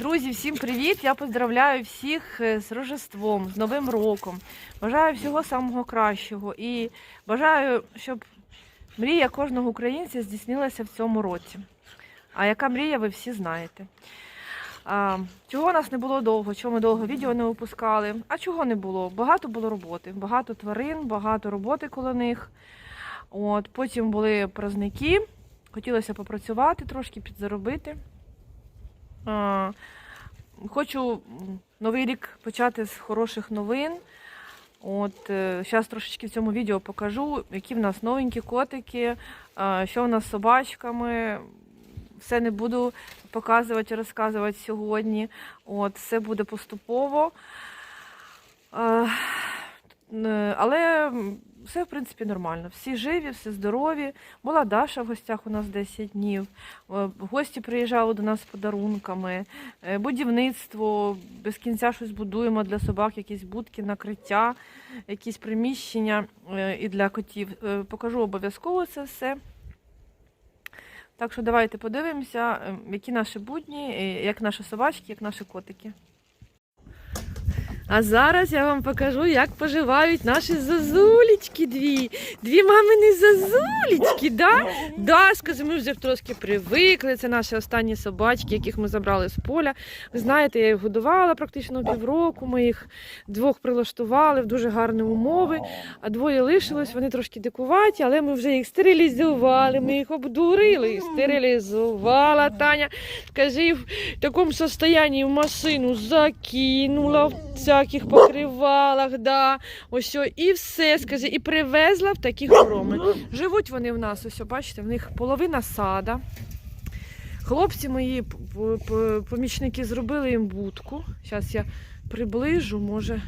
Друзі, всім привіт! Я поздравляю всіх е, з Рождеством, з Новим роком. Бажаю всього самого кращого і бажаю, щоб мрія кожного українця здійснилася в цьому році. А яка мрія, ви всі знаєте. А, чого нас не було довго, чого ми довго відео не випускали? А чого не було? Багато було роботи, багато тварин, багато роботи коло них. От, потім були праздники, хотілося попрацювати, трошки підзаробити. А, Хочу новий рік почати з хороших новин. От зараз трошечки в цьому відео покажу, які в нас новенькі котики, що в нас з собачками. Все не буду показувати, розказувати сьогодні. От, все буде поступово. Е, Але все, в принципі, нормально. Всі живі, всі здорові. Була Даша в гостях у нас 10 днів. Е, Гості приїжджали до нас з подарунками. Е, Будівництво, без кінця щось будуємо для собак, якісь будки, накриття, якісь приміщення і для котів. Покажу обов'язково це все. Так що давайте подивимося, е, які наші будні, як наші собачки, як наші котики. А зараз я вам покажу, як поживають наші зазулечки дві. Дві мамини зазулечки, да? Да, скажи, ми вже трошки привикли. Це наші останні собачки, яких ми забрали з поля. Ви знаєте, я їх годувала практично півроку. Ми їх двох прилаштували в дуже гарні умови, а двоє лишилось, вони трошки дикуваті, але ми вже їх стерилізували, ми їх обдурили. Стерилізувала Таня. Скажи, в такому состоянні в машину закинула в всяких покривалах, да, ось і все, скажи, і привезла в такі хороми. Живуть вони в нас, ось, бачите, в них половина сада. Хлопці мої помічники зробили їм будку. Зараз я приближу, може.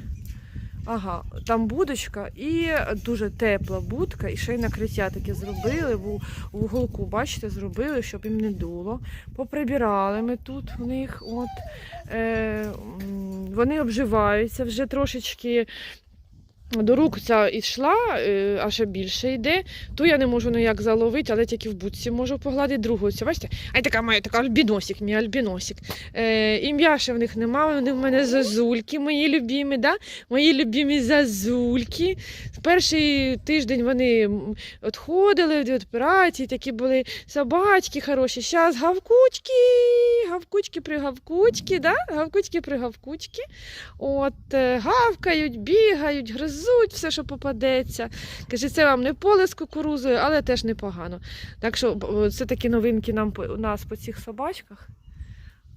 Ага, там будочка і дуже тепла будка, і ще й накриття таке зробили. В, уголку, бачите, зробили, щоб їм не дуло. Поприбирали ми тут в них. От, е, вони обживаються вже трошечки. До рук ця йшла, е, а ще більше йде. Ту я не можу ніяк заловити, але тільки в будці можу погладити другу. Цю, бачите? А й така моя така альбіносик, мій альбіносик. Е, ім'я ще в них немає, вони в мене зазульки, мої любімі, да? мої любімі зазульки. Перший тиждень вони відходили від операції, такі були собачки хороші. Зараз гавкучки, гавкучки пригавкучки, да? гавкучки пригавкучки. От, е, гавкають, бігають, гризуть все, що попадеться. Каже, це вам не поле з кукурузою, але теж непогано. Так що це такі новинки нам у нас по цих собачках.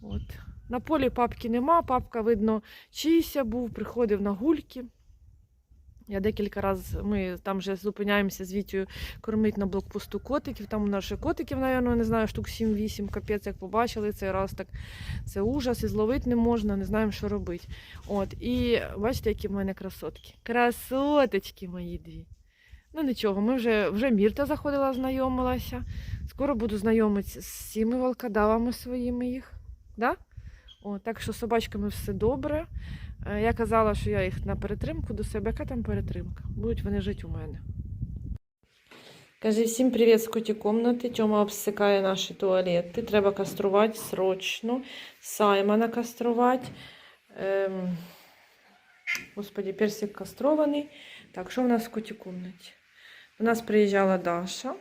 От. На полі папки нема, папка, видно, чийся був, приходив на гульки. Я декілька разів ми там вже зупиняємося з Вітєю кормити на блокпосту котиків. Там у нас ще котиків, напевно, не знаю, штук 7-8, капець, як побачили цей раз, так це ужас, і зловити не можна, не знаємо, що робити. От, і бачите, які в мене красотки. Красоточки мої дві. Ну нічого, ми вже, вже Мірта заходила, знайомилася. Скоро буду знайомитися з всіми волкодавами своїми їх. Да? О, так що з собачками все добре. Е, Я казала, що я їх на перетримку до себе. Яка там перетримка? Будуть вони жити у мене. Кажи всім привіт з коті комнати. Тьома обсикає наші туалети. Треба каструвати срочно. Саймона каструвати. Ем... Господи, персик кастрований. Так, що в нас в коті комнаті? До нас приїжджала Даша.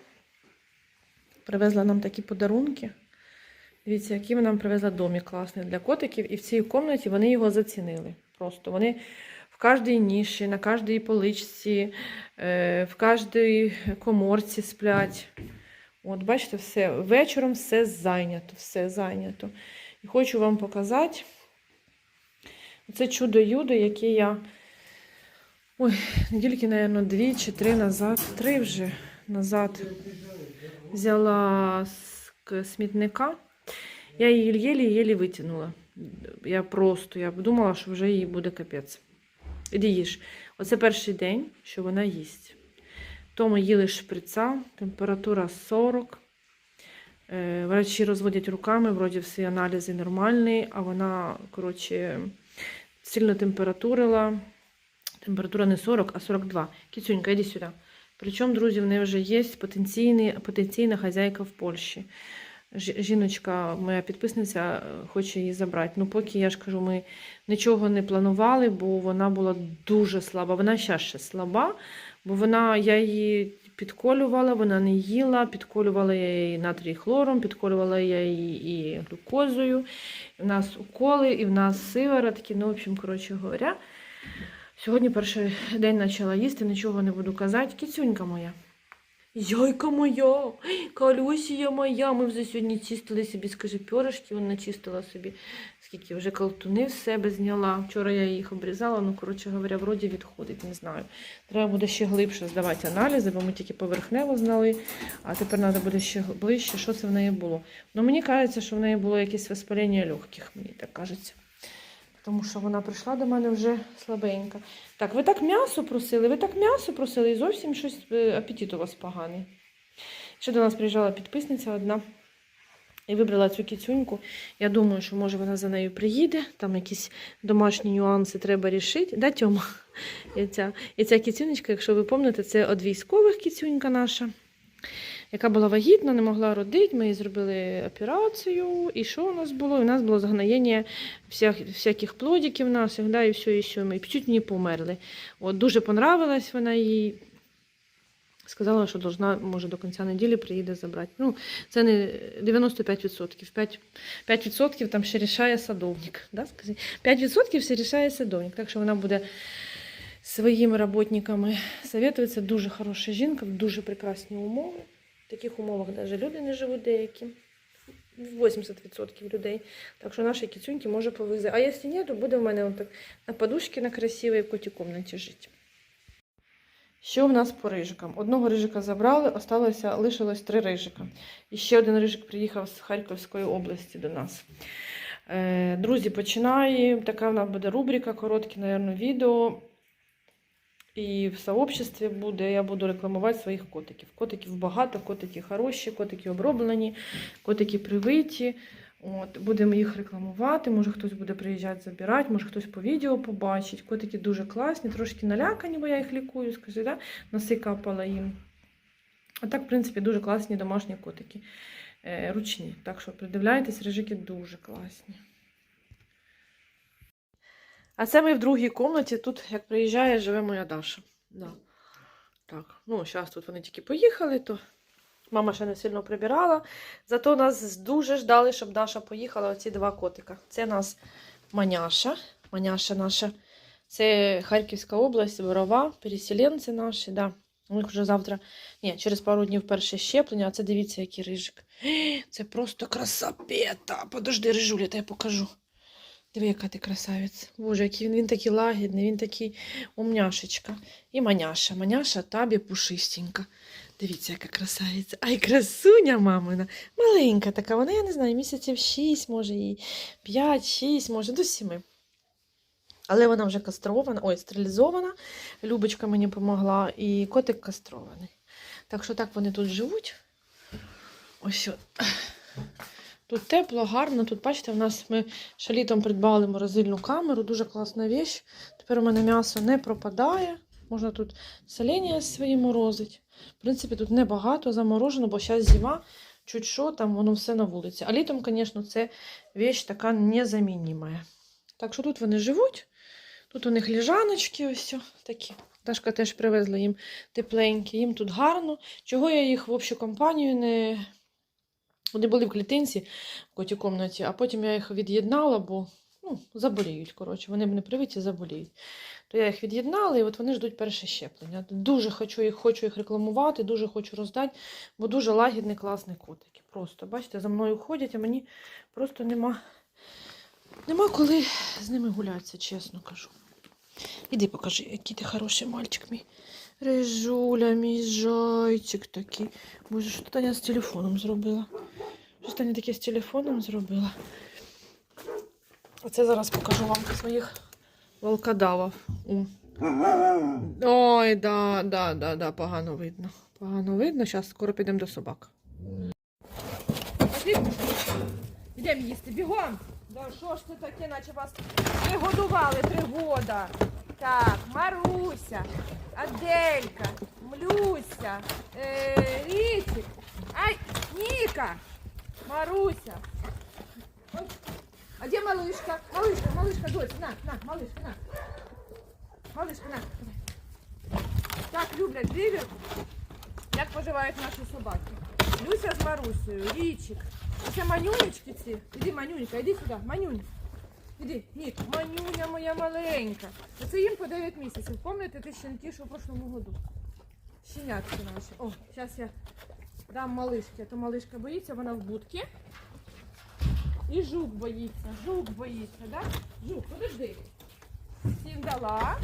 Привезла нам такі подарунки. Дивіться, який вона нам привезла домик класний для котиків. І в цій кімнаті вони його зацінили. Просто вони в кожній ніші, на кожній поличці, е, в кожній коморці сплять. От, бачите, все. Вечором все зайнято, все зайнято. І хочу вам показати це чудо-юдо, яке я. Ой, недільки, мабуть, дві чи три назад, три вже назад взяла з смітника. Я її єлі-єлі витягнула. Я просто я думала, що вже їй буде капець. Іди їж. Оце перший день, що вона їсть. То ми їли шприца, температура 40. Е, Врачі розводять руками, вроді всі аналізи нормальні, а вона, коротше, сильно температурила. Температура не 40, а 42. Кіцюнька, іди сюди. Причому, друзі, в неї вже є потенційна хазяйка в Польщі. Жіночка, моя підписниця, е, хоче її забрати. Ну, поки я ж кажу, ми нічого не планували, бо вона була дуже слаба. Вона ще ще слаба, бо вона, я її підколювала, вона не їла, підколювала я її натрій хлором, підколювала я її і глюкозою. У нас уколи, і в нас сиворотки. Ну, в общем, коротше говоря, сьогодні перший день почала їсти, нічого не буду казати. Кіцюнька моя. Яйка моя, Калюсія моя. Ми вже сьогодні чистили собі, скажи, пьоришки, вона чистила собі, скільки вже колтуни в себе зняла. Вчора я їх обрізала, ну, коротше говоря, вроді відходить, не знаю. Треба буде ще глибше здавати аналізи, бо ми тільки поверхнево знали, а тепер треба буде ще ближче, що це в неї було. Ну, мені кажеться, що в неї було якесь воспалення легких, мені так кажеться. Тому що вона прийшла до мене вже слабенька. Так, ви так м'ясо просили, ви так м'ясо просили і зовсім щось е, апетит у вас поганий. Ще до нас приїжджала підписниця одна і вибрала цю кіцюньку. Я думаю, що може вона за нею приїде, там якісь домашні нюанси треба рішити. Да, Тьома? І ця, і ця кіцюнечка, якщо ви пам'ятаєте, це від військових кіцюнька наша, яка була вагітна, не могла родити. Ми їй зробили операцію. І що у нас було? У нас було загноєння всяк, всяких плодиків да, і все, і все. Ми чуть не померли. От, дуже понравилась вона їй. Сказала, що должна, може, до кінця неділі приїде забрати. Ну, це не 95%. 5%, 5% там ще рішає садовник. Да, 5% все рішає садовник. Так що вона буде своїми роботниками советується. Дуже хороша жінка, дуже прекрасні умови. В таких умовах навіть люди не живуть деякі. 80% людей. Так що наші кіцюньки може повезе. А якщо ні, то буде в мене отак на подушці на красивій в котій кімнаті жити. Що в нас по рижикам? Одного рижика забрали, осталося, лишилось три рижика. І ще один рижик приїхав з Харківської області до нас. Е, друзі, починаємо. Така в нас буде рубрика, коротке, мабуть, відео. І в сообществі буде, я буду рекламувати своїх котиків. Котиків багато, котики хороші, котики оброблені, котики привиті. От, будемо їх рекламувати. Може хтось буде приїжджати забирати, може хтось по відео побачить. Котики дуже класні, трошки налякані, бо я їх лікую, скажи, да? носи капала їм. А так, в принципі, дуже класні домашні котики. Е, ручні. Так що придивляйтесь, рижики дуже класні. А це ми в другій кімнаті. Тут, як приїжджає, живе моя Даша. Да. Так, ну, зараз тут вони тільки поїхали, то мама ще не сильно прибирала. Зато нас дуже ждали, щоб Даша поїхала оці два котика. Це нас Маняша. Маняша наша. Це Харківська область, Борова, переселенці наші. Да. У них вже завтра, ні, через пару днів перше щеплення, а це дивіться, який рижик. Це просто красапета. Подожди, рижуля, я покажу. Диви, яка ти красавець. Боже, який він, він такий лагідний, він такий умняшечка. І маняша. Маняша табі пушистенька. Дивіться, яка красавиця. Ай, красуня мамина. Маленька така, вона, я не знаю, місяців 6, може, їй 5-6, може, до 7. Але вона вже кастрована, ой, стерилізована. Любочка мені допомогла, і котик кастрований. Так що так вони тут живуть. Ось от. Тут тепло, гарно. Тут, бачите, в нас ми ще літом придбали морозильну камеру, дуже класна віч. Тепер у мене м'ясо не пропадає. Можна тут соління свої морозить. В принципі, тут небагато заморожено, бо зараз зима, чуть що, там воно все на вулиці. А літом, звісно, це віч така незамінима. Так що тут вони живуть. Тут у них ліжаночки ось такі. Дашка теж привезла їм тепленькі, їм тут гарно. Чого я їх в общу компанію не. Вони були в клітинці в котій кімнаті, а потім я їх від'єднала, бо ну, заболіють. Коротше, вони б не привиті, заболіють. То я їх від'єднала, і от вони ждуть перше щеплення. Дуже хочу їх, хочу їх рекламувати, дуже хочу роздати, бо дуже лагідний, класний котики. Просто, бачите, за мною ходять, а мені просто нема, нема коли з ними гулятися, чесно кажу. Іди покажи, який ти хороший мальчик мій. Рижуля, мій зайчик такий. Боже, що Таня з телефоном зробила? Що Таня таке з телефоном зробила? Оце зараз покажу вам своїх волкодавів. Ой, да, да, да, да, погано видно. Погано видно. Зараз скоро підемо до собак. Йдемо їсти, бігом! Да що ж це таке, наче вас не годували три года. Так, Маруся, Аделька, Млюся, е, Рітик, ай, Ніка, Маруся. Ой. А де малышка? Малышка, малышка, дочь, на, на, малышка, на. Малышка, на. Давай. Так люблять вівер. Як поживають наші собаки? Люся з Марусею, Річик. Це манюнечки ці. Іди, манюнька, іди сюди, манюнь. Іди, ні, манюня моя маленька. Оце їм по 9 місяців. Пам'ятаєте ті щенки, що в прошлому году? Щенятки наші. О, зараз я дам малишки. А то малишка боїться, вона в будці. І жук боїться. Жук боїться, да? Жук, подожди. Всім дала.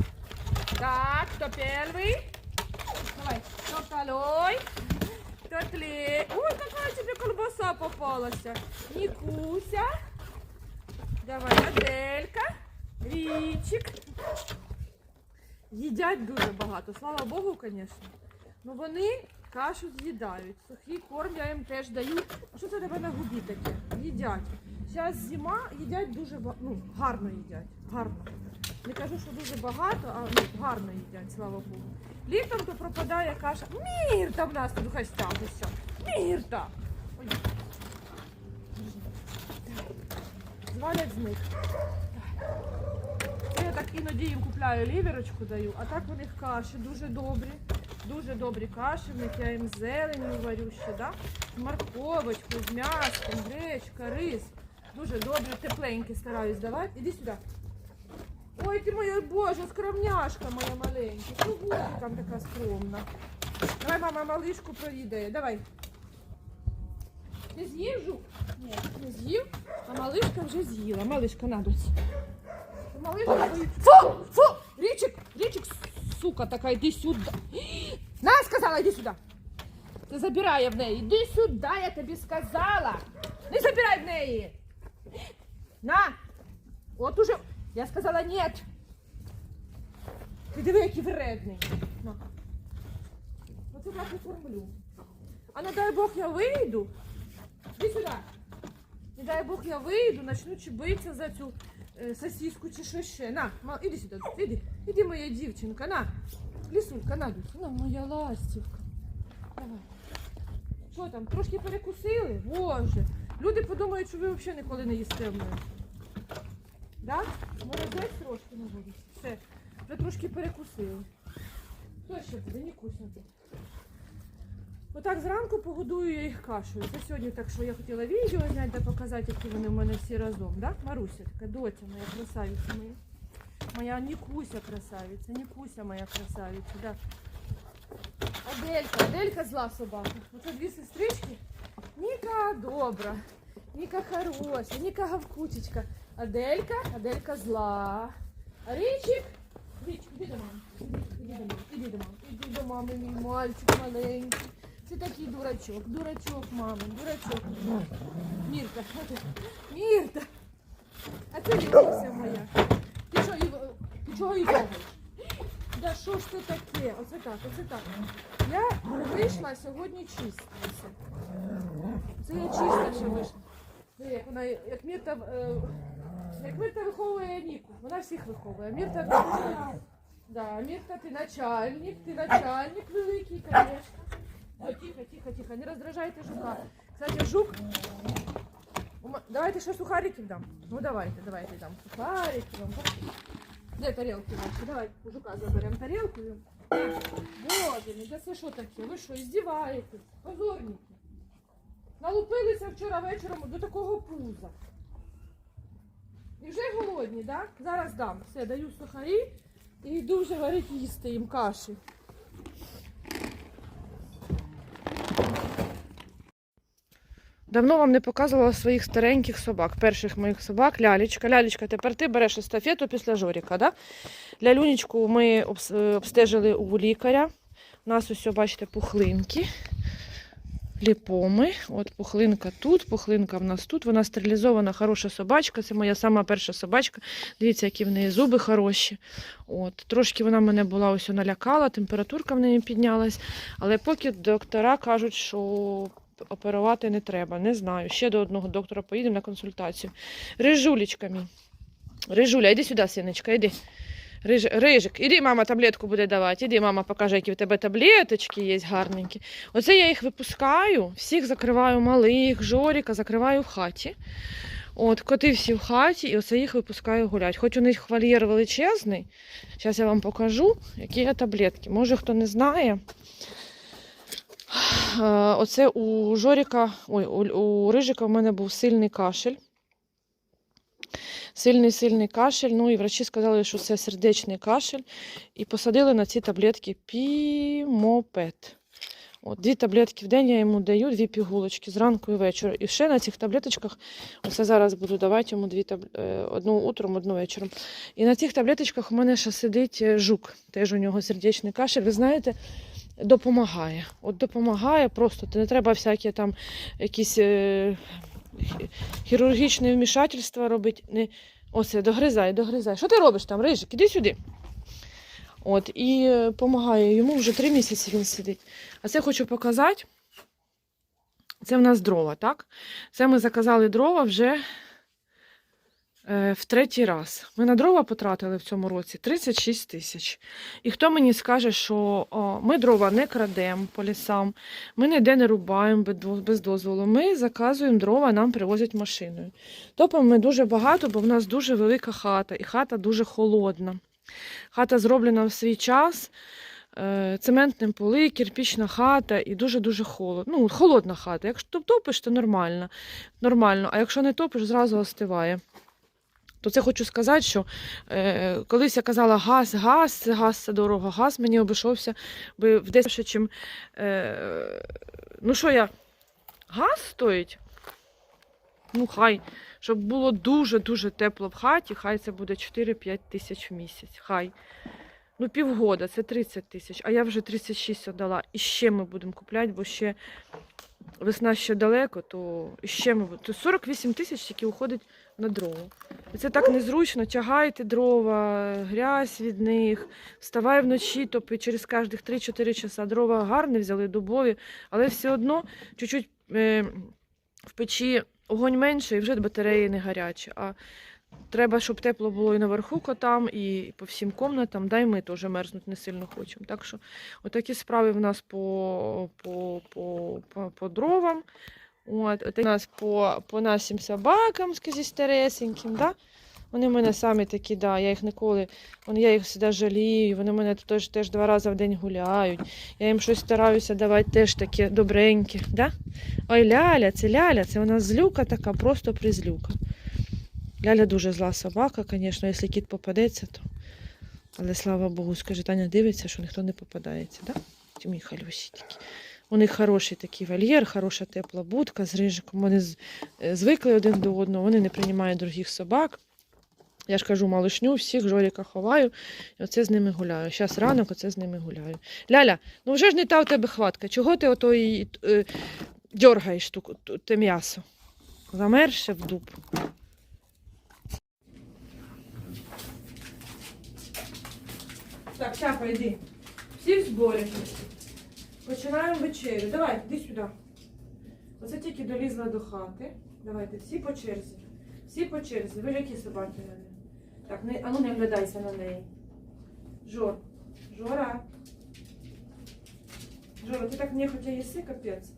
Так, хто перший? Давай, кто второй? Кто третий? Ой, какая тебе колбаса попалась. Никуся. Давай, Аделька. Річик. Їдять дуже багато. Слава Богу, звісно. Ну вони кашу з'їдають. Сухий корм я їм теж даю. А що це тебе на губі таке? Їдять. Зараз зима, їдять дуже ну, гарно їдять. Гарно. Не кажу, що дуже багато, а ну, гарно їдять, слава Богу. Літом то пропадає каша. Мірта в нас тут в гостях ось. Мірта! Ой. Звалять з них. Я так іноді їм купляю ліверочку даю, а так у них каші дуже добрі. Дуже добрі каші, в них я їм зелень варю ще, да? морковочку з м'яском, гречка, рис. Дуже добрі, тепленькі стараюсь давати. Іди сюди. Ой, ти моя боже, скромняшка моя маленька. Чого ти там така скромна? Давай, мама, малишку проїдає. Давай. Ти з'їв жук? Ні, не з'їв, а малишка вже з'їла. Малишка на доці. Малишка боїться. Фу! Фу! Річик! Річик, сука така, йди сюди. На, сказала, йди сюди. Ти забирає в неї. Іди сюди, я тобі сказала. Не забирай в неї. На! От уже. Я сказала нет. Ти диви, який вредний. На. Оце так і кормлю. А не дай Бог я вийду. Іди сюди. Дай Бог я вийду, начну чебитися за цю е, сосиску чи що ще. На, ма, іди сюди, іди. Іди, моя дівчинка, на. Лісулька, на, на, моя ластівка. Давай. Що там, трошки перекусили? Боже. Люди подумають, що ви взагалі ніколи не їсте в мене. Да? Молодець трошки не буде. Все. Вже трошки перекусили. Хто ще буде? Нікусь не буде. Отак зранку погодую я їх кашею. Це сьогодні так, що я хотіла відео зняти та показати, які вони в мене всі разом. Да? Маруся, така доця моя красавиця моя. Моя Нікуся красавиця, Нікуся моя красавиця, да. Аделька, Аделька зла собака. Оце дві сестрички. Ніка добра, Ніка хороша, Ніка гавкучечка. Аделька, Аделька зла. А іди до. Іди до мами, іди до мами, іди до мами, мій мальчик маленький. Це такий дурачок, дурачок, мами, дурачок. Мірка, а ти- Мірта. А це Люся моя. Ти що, Іво, ти чого її? Да що ж це таке? Оце так, оце так. Я вийшла сьогодні чиститися. Це я чиста ще вийшла. Диви, Як вона, як Мірта, е, як Мірта виховує Ніку. Вона всіх виховує. Мірта, да, Мірта, ти начальник, ти начальник великий, звісно. Ой, тихо, тихо, тихо, не раздражайте жука. Кстати, жук. Давайте ще сухариків дам. Ну давайте, давайте дам сухарики вам. Де тарілки ваші? Давай у жука заберемо тарілку. Боже, да це що таке? Ви що, іздіваєтесь? Позорники. Налупилися вчора вечором до такого пуза. І вже голодні, так? Да? Зараз дам. Все, даю сухарі і йду вже варити їсти їм каші. Давно вам не показувала своїх стареньких собак, перших моїх собак, лялечка. Лялечка, тепер ти береш естафету після Жоріка. Да? Лялюнечку ми е, обстежили у лікаря. У нас ось, бачите, пухлинки, ліпоми. От пухлинка тут, пухлинка в нас тут. Вона стерилізована, хороша собачка. Це моя сама перша собачка. Дивіться, які в неї зуби хороші. От. Трошки вона мене була ось налякала, температурка в неї піднялась. Але поки доктора кажуть, що оперувати не треба. Не знаю. Ще до одного доктора поїдемо на консультацію. Рижулечка мій. Рижуля, йди сюди, синочка, йди. Риж, рижик, іди, мама таблетку буде давати. Іди, мама покаже, які в тебе таблеточки є гарненькі. Оце я їх випускаю, всіх закриваю малих, жоріка, закриваю в хаті. От, коти всі в хаті, і оце їх випускаю гулять. Хоч у них вольєр величезний. Зараз я вам покажу, які є таблетки. Може, хто не знає. Е, Оце у Жоріка, ой, у, Рижика в мене був сильний кашель. Сильний сильний кашель. Ну і врачі сказали, що це сердечний кашель. І посадили на ці таблетки пімопет. От, дві таблетки в день я йому даю, дві пігулочки зранку і ввечері. І ще на цих таблеточках, оце зараз буду давати йому дві таб... е, одну утром, одну вечором. І на цих таблеточках у мене ще сидить е, жук. Теж у нього сердечний кашель. Ви знаєте, допомагає. От допомагає просто. Не треба всякі там якісь е, хі- хірургічні вмішательства робити. Не... Оце, догризай, догризай. Що ти робиш там, Рижик? Іди сюди. От, і допомагає йому вже три місяці він сидить. А це хочу показати. Це в нас дрова, так? Це ми заказали дрова вже е, в третій раз. Ми на дрова потратили в цьому році 36 тисяч. І хто мені скаже, що о, ми дрова не крадемо по лісам, ми ніде не рубаємо без дозволу. Ми заказуємо дрова, нам привозять машиною. Топимо ми дуже багато, бо в нас дуже велика хата, і хата дуже холодна. Хата зроблена в свій час. е, Цементним поли, кирпічна хата і дуже-дуже холодно. Ну, холодна хата. Якщо топиш, то нормально. нормально. А якщо не топиш, зразу остиває. То це хочу сказати, що е, колись я казала газ, газ, газ, це дорого. Газ мені обійшовся би в 10 чим. Е, ну що я? Газ стоїть? Ну, хай. Щоб було дуже-дуже тепло в хаті, хай це буде 4-5 тисяч в місяць. Хай. Ну, півгода, це 30 тисяч, а я вже 36 віддала. І ще ми будемо купляти, бо ще весна ще далеко, то ще ми. То 48 тисяч тільки уходить на дрова. І це так незручно. Тягайте дрова, грязь від них, вставай вночі, топи через кожних 3-4 часа. Дрова гарні взяли, дубові, але все одно чуть-чуть е, в печі огонь менше і вже батареї не гарячі. А треба, щоб тепло було і наверху котам, і по всім комнатам, да й ми теж мерзнути не сильно хочемо. Так що отакі справи в нас по, по, по, по, по дровам. От, от у нас по, по нашим собакам, скажі, старесеньким, да? Вони в мене самі такі, да, я їх ніколи, я їх завжди жалію, вони в мене теж, теж два рази в день гуляють. Я їм щось стараюся давати теж таке добреньке. Да? Ой, Ляля, це Ляля, це вона злюка така, просто призлюка. Ляля дуже зла собака, звісно, якщо кіт попадеться, то. Але слава Богу, скаже, Таня дивиться, що ніхто не попадається, да? Мій халюсі такі. У них хороший такий вольєр, хороша тепла будка з рижиком. Вони е, звикли один до одного, вони не приймають других собак. Я ж кажу, малишню, всіх жоріка ховаю, і оце з ними гуляю. Зараз ранок, оце з ними гуляю. Ляля, ну вже ж не та у тебе хватка. Чого ти ото е, ту- те м'ясо? Замерше в дуб. Так, Чапа, йди. Всі в зборі. Починаємо вечерю. Давай, йди сюди. Оце тільки долізла до хати. Давайте, всі по черзі. Всі по черзі. Ви ж які собаки в мене? Так, не, а ну не глядайся на неї. Жор. Жора. Жора, ти так нехотя їси, капець.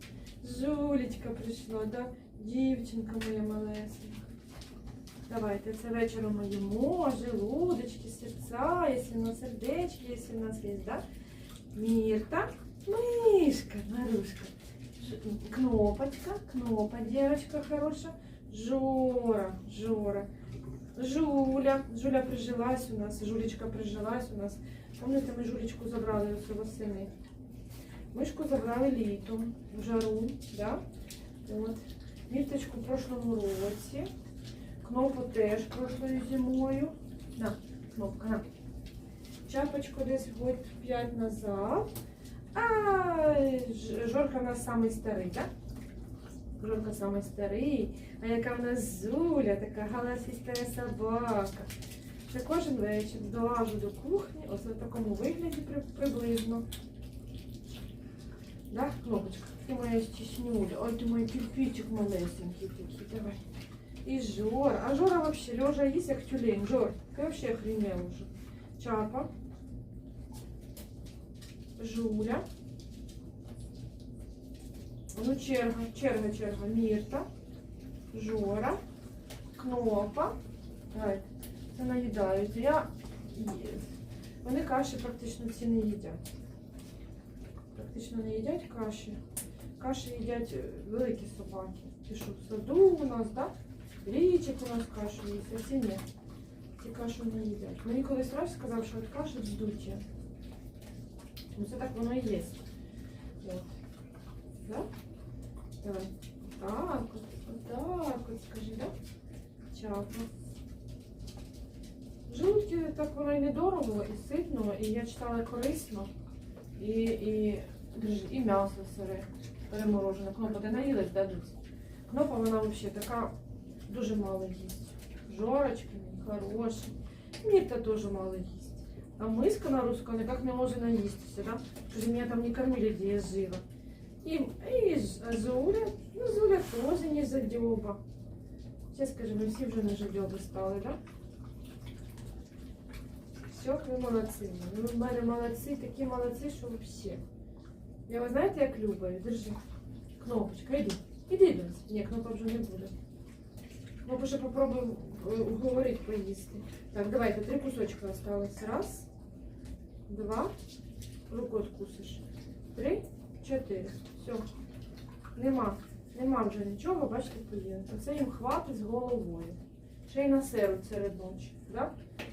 Жулечка прийшла, да? Дівчинка моя малесенька. Давайте, це вечором ми їмо, желудочки, серця, якщо на сердечки, якщо в нас є, да? Мірта, мишка, Марушка, Ж- кнопочка, кнопа, девочка хороша, Жора, Жора, Жуля, Жуля прижилась у нас, Жулечка прижилась у нас. Помните, ми Жулечку забрали ось восени. Мишку забрали літом, в жару, да? От. Мірточку в прошлому році. Кнопу теж прошлою зимою. На, кнопка, на. Чапочку десь год 5 назад. А Жорка у нас самий старий, так? Жорка самий старий. А яка в нас Зуля, така галасиста собака. Це кожен вечір долажу до кухні, ось в такому вигляді при- приблизно. Да, кнопочка? Ти моя стіснюля. Ой, ти мой кирпичик малесенький такий. Давай. И Жора. А Жора вообще лежа есть, как тюлень. Жор, ты вообще охренел уже. Чапа. Жуля. Ну, черга, черга, черга. Мірта. Жора. Кнопа. Давайте. Це наїдаються. Я... Вони каші практично ці не їдять. Практично не їдять каші. Каші їдять е, великі собаки. Ті, в саду у нас, так? Да? Річик у нас кашу їсть, а ці ні. Ці кашу не їдять. Мені колись раз сказав, що от каші вздуті. Ну це так воно і є. От. Да? Давай. Так, от, так, от скажи, да? Чапа. Жутки так воно і недорого, і ситно, і я читала корисно. І, і, і м'ясо сире переморожене. Кнопа, ти наїлась, да, Дусь? Кнопа, вона взагалі така дуже мало їсть. Жорочка мій хороший. Мірта теж мало їсть. А миска на русском никак не може наїстися, да? Что меня там не кормили, где я жила. И, и З- Зуля, ну Зуля тоже не задеба. Сейчас скажем, ми всі вже не жадьоби стали, да? Все, ви молодці. Ви в мене молодці, такі молодці, що взагалі. Я ви знаєте, як любаю? Держи. Кнопочка, іди. Іди, Донць. Ні, кнопа вже не буде. Кнопа ще попробуємо е, уговорити поїсти. Так, давайте, три кусочка осталось. Раз, два. Руку откусиш. Три, чотири. Все. Нема. Нема вже нічого, бачите, поїли. Оце їм хватить з головою. Ще й на серед серед ночі. Да?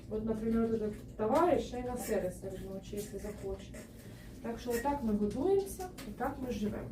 От, наприклад, товариш ще й на серед серед ночі, якщо захоче. Так що отак ми годуємося, отак ми живемо.